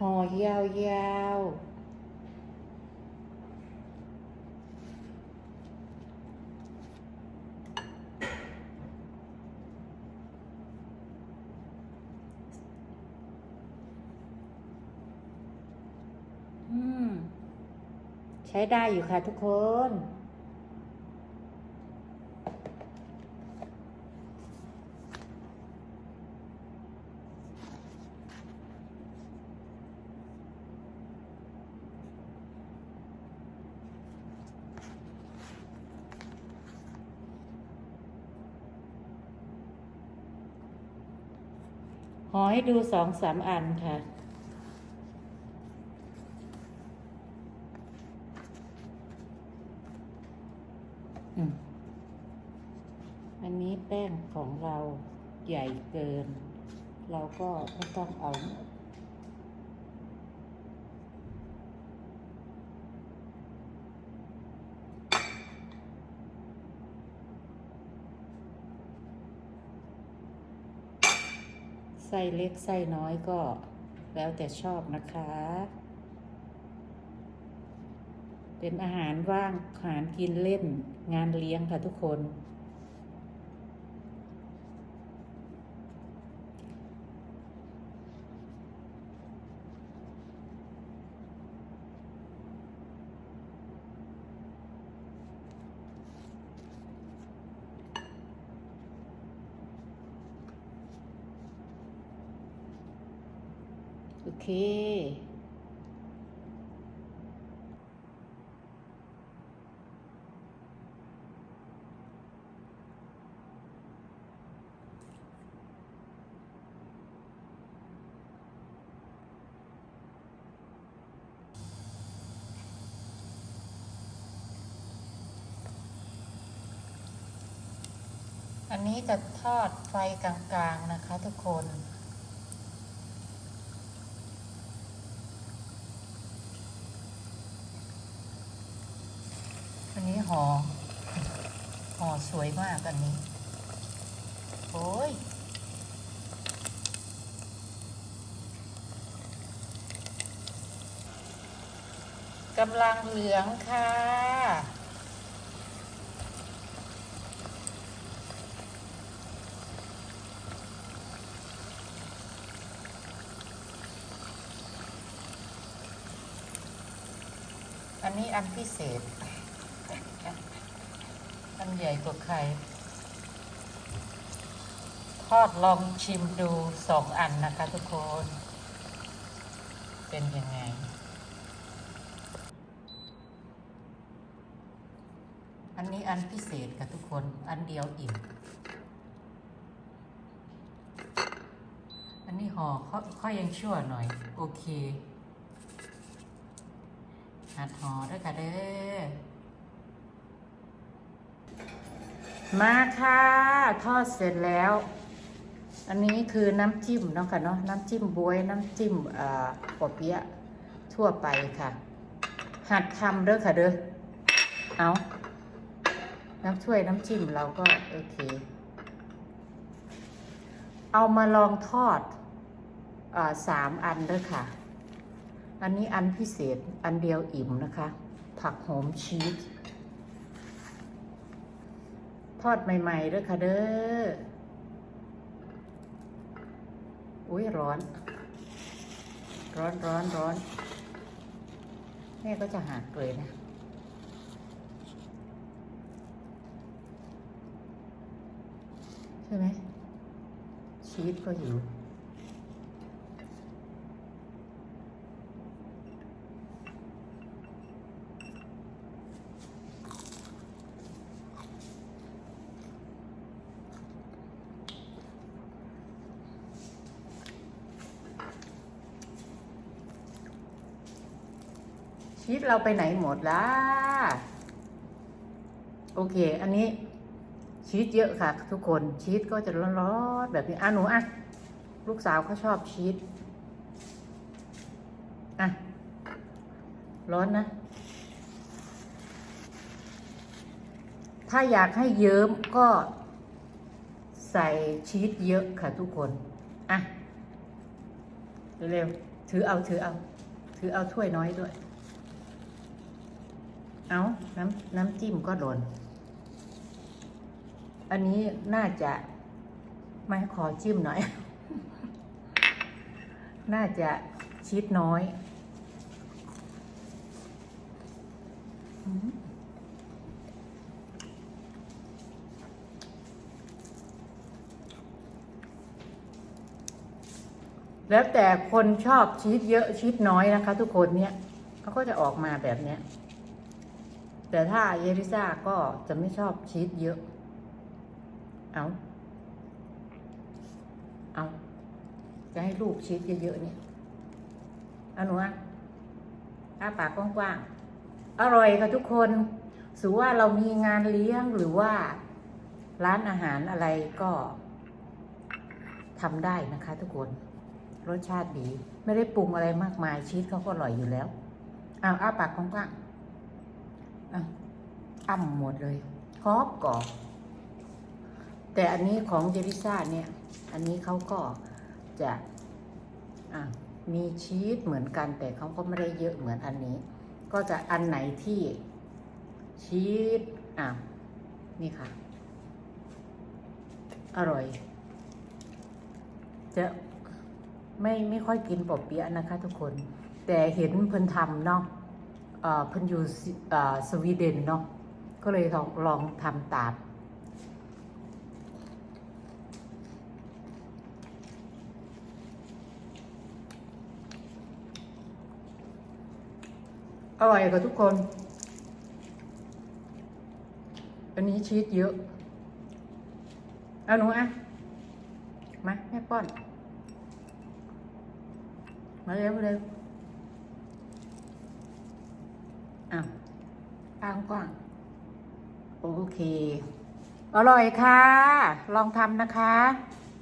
ห่อยาวๆอืมใช้ได้อยู่ค่ะทุกคน ขอให้ดูสองสามอันค่ะ อันนี้แป้งของเราใหญ่เกิน เราก็ไม่ต้องเอา ไส้เล็กไส้น้อยก็แล้วแต่ชอบนะคะ เป็นอาหารว่างอาหารกินเล่นงานเลี้ยงค่ะทุกคน เค อันนี้จะทอดไฟกลางๆนะคะทุกคน อันนี้ห่อห่อสวยมากอันนี้ โอ้ยกำลังเหลืองค่ะ อันนี้อันพิเศษันใหญ่กว่าใครทอดลองชิมดูสองอันนะคะทุกคน เป็นยังไง อันนี้อันพิเศษค่ะทุกคน อันเดียวอิ่ม อันนี้ห่อเขาเขายังชั่วหน่อย โอเคหัดห่อด้วยค่ะเด้อ มาค่ะ ทอดเสร็จแล้ว อันนี้คือน้ำจิ้มเนาะค่ะเนาะน้ำจิ้มบวยน้ำจิ้มอ่าปอเปี๊ยะทั่วไปค่ะ หัดทำเด้อค่ะเด้อเอาน้ำช่วยน้ำจิ้มเราก็โอเค เอามาลองทอดอาสามอันเด้อค่ะ อันนี้อันพิเศษอันเดียวอิ่มนะคะ ผักหอมชีส ทอดใหม่ๆด้วยค่ะเด้อ อุ้ยร้อน ร้อนร้อนร้อนแม่ก็จะหักเลยนะ ใช่ไหมชีสก็หิว ชีสเราไปไหนหมดล่ะ โอเค อันนี้ชีสเยอะค่ะ ทุกคนชีสก็จะร้อนๆแบบนี้อะหนูอะ ลูกสาวเขาชอบชีสอะ ร้อนนะ ถ้าอยากให้เยิ้มก็ใส่ชีสเยอะค่ะทุกคน อะ เร็วๆถือเอาถือเอา ถือเอาถ้วยน้อยด้วย เอาน้ำน้ำจิ้มก็หล่น อันนี้น่าจะไม่ขอจิ้มหน่อย น่าจะชีสน้อยแล้วแต่คนชอบชีสเยอะชีสน้อยนะคะ ทุกคนเนี่ยเขาก็จะออกมาแบบเนี้ย แต่ถ้าเยริซ่าก็จะไม่ชอบชีสเยอะ เอาเอาจะให้ลูกชีสเยอะๆเนี่ยอาหนูอะอ้าปากกว้างๆ อร่อยค่ะทุกคนสูว่าเรามีงานเลี้ยงหรือว่าร้านอาหารอะไรก็ทำได้นะคะทุกคน รสชาติดี ไม่ได้ปรุงอะไรมากมายชีสเขาก็อร่อยอยู่แล้วอ้าวอ้าปากกว้างๆ อ้าวอ้ำหมดเลยกรอบกรอบแต่อันนี้ของเจลิซ่าเนี่ย อันนี้เขาก็จะอะมีชีสเหมือนกัน แต่เขาก็ไม่ได้เยอะเหมือนอันนี้ ก็จะอันไหนที่ชีสอะนี่ค่ะ อร่อย จะไม่ไม่ค่อยกินปอบเปี๊ยะนะคะทุกคน แต่เห็นเพิ่นทำเนาะ เพิ่นอยู่สวีเดนเนาะก็เลยลองลองทำตามอร่อยกับทุกคน อันนี้ชีสเยอะ เอาหนูอะ มาแม่ป้อน มาเร็วเร็วอ้าวกลางกว้าง โอเค อร่อยค่ะ ลองทำนะคะ